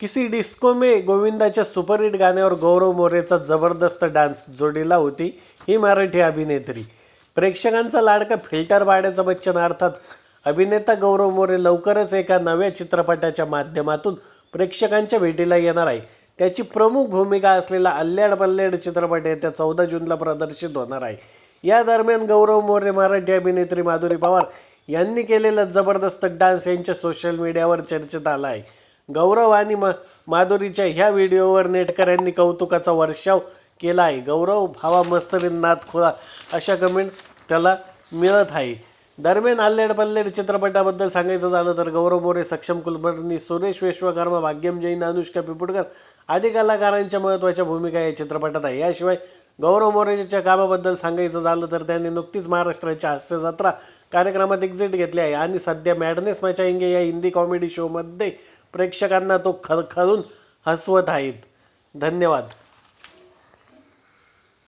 किसी डिस्को मे गोविंदाच्या सुपरहिट गाण्यावर गौरव मोरेचा जबरदस्त डान्स जोडीला होती ही मराठी अभिनेत्री. प्रेक्षकांचा लाडका फिल्टर बाड्याचा बच्चन अर्थात अभिनेता गौरव मोरे लवकरच एका नव्या चित्रपटाच्या माध्यमातून प्रेक्षकांच्या भेटीला येणार आहे. त्याची प्रमुख भूमिका असलेला अल्ल्याड पल्ल्याड चित्रपट येत्या चौदा जूनला प्रदर्शित होणार आहे. या दरम्यान गौरव मोरे मराठी अभिनेत्री माधुरी पवार यांनी केलेला जबरदस्त डान्स यांच्या सोशल मीडियावर चर्चेत आला आहे. गौरव आणि म माधुरीच्या ह्या व्हिडिओवर नेटकऱ्यांनी कौतुकाचा वर्षाव केला आहे गौरव भावा मस्तरीन नाथ खुळा अशा कमेंट त्याला मिळत आहे. दरम्यान आल्लेड पल्लेड चित्रपटाबद्दल सांगायचं झालं तर गौरव मोरे सक्षम कुलकर्णी सुरेश विश्वकर्मा भाग्यम जैन अनुष्का पिपुडकर आदी कलाकारांच्या महत्त्वाच्या भूमिका या चित्रपटात आहे. याशिवाय गौरव मोरेच्या कामाबद्दल सांगायचं झालं तर त्यांनी नुकतीच महाराष्ट्राच्या हास्य जत्रा कार्यक्रमात एक्झिट घेतली आहे. आणि सध्या मॅडनेस मचाएंगे या हिंदी कॉमेडी शोमध्ये प्रेक्षकांना तो खळखळून हसवत आहेत. धन्यवाद.